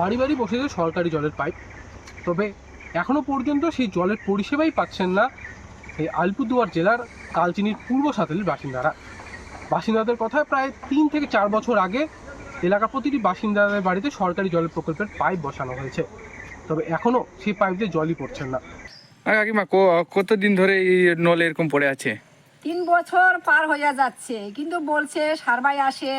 বাড়ি বাড়ি বসেছে সরকারি জলের পাইপ। তবে এখনও পর্যন্ত সেই জলের পরিষেবাই পাচ্ছেন না এই আলিপুরদুয়ার জেলার কালচিনির পূর্ব সাতেলের বাসিন্দারা। বাসিন্দাদের কথায় প্রায় তিন থেকে চার বছর আগে এলাকার প্রতিটি বাসিন্দাদের বাড়িতে সরকারি জলের প্রকল্পের পাইপ বসানো হয়েছে। তবে এখনও সেই পাইপ দিয়ে জলই পড়ছেন না। কাকিমা কতদিন ধরে এই নল এরকম পড়ে আছে? তিন বছর পার হয়ে যাচ্ছে কিন্তু বলছে সারবাই আসে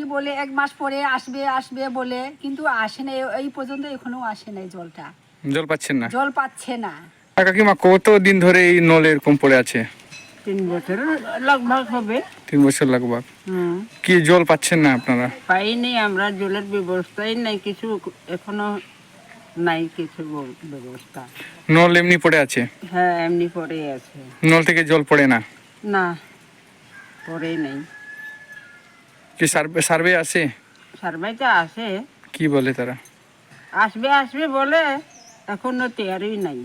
কি বলে এক মাস পরে আসবে আসবে বলে কিন্তু আসে না এই পর্যন্ত এখনও আসে নাই জলটা। জল পাচ্ছেন না? জল পাচ্ছে না। কাকিমা কতদিন ধরে এই নল এরকম পড়ে আছে? তিন বছর লগভগ হবে। তিন বছর হুম। কি জল পাচ্ছেন না আপনারা? পাইনি আমরা জলের ব্যবস্থাই নাই কিছু এখনও নাই কিছু ব্যবস্থা। নল এমনি পড়ে আছে? হ্যাঁ এমনি পরে আছে। নল থেকে জল পড়ে না? না পরে নেই। কি সার্ভে সার্ভে আছে? সারবাইতে আসে কি বলে তারা? আসবে আসবে বলে এখনও তৈরি নাই।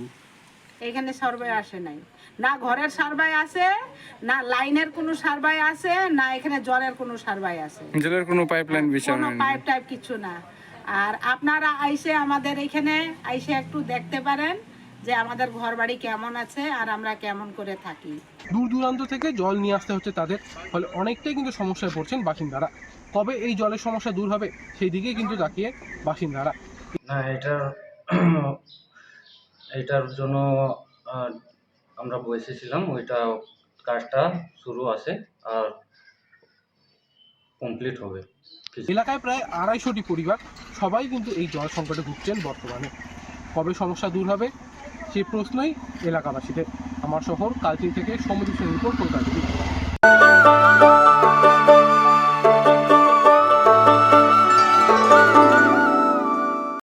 এখানে সার্ভে আসে নাই। না ঘরের সার্ভে আছে না লাইনের কোনো সার্ভে আছে না এখানে জলের কোনো সার্ভে আছে। জলের কোনো পাইপলাইন বিছানো কোনো পাইপ টাইপ কিছু না। আর আপনারা আইসে আমাদের এখানে আইসে একটু দেখতে পারেন। যে আমাদের ঘর বাড়ি কেমন আছে আর আমরা কেমন করে থাকি। দূর দূরান্ত থেকে জল নিয়ে আসতে হচ্ছে তাদের ফলে অনেকটাই কিন্তু সমস্যায় পড়ছেন বাসিন্দারা। কবে এই জলের সমস্যা দূর হবে সেই দিকে কিন্তু তাকিয়ে বাসিন্দারা। না এটার এটার জন্য আমরা বসেছিলাম ওইটা কাজটা শুরু আছে আর কমপ্লিট হবে। এলাকায় প্রায় আড়াইশোটি পরিবার সবাই কিন্তু এই জল সংকটে ভুগছেন বর্তমানে। কবে সমস্যা দূর হবে সেই প্রশ্নই এলাকাবাসীদের। আমার শহর কালচিনি থেকে সমুদ্র রিপোর্ট কলকাতা।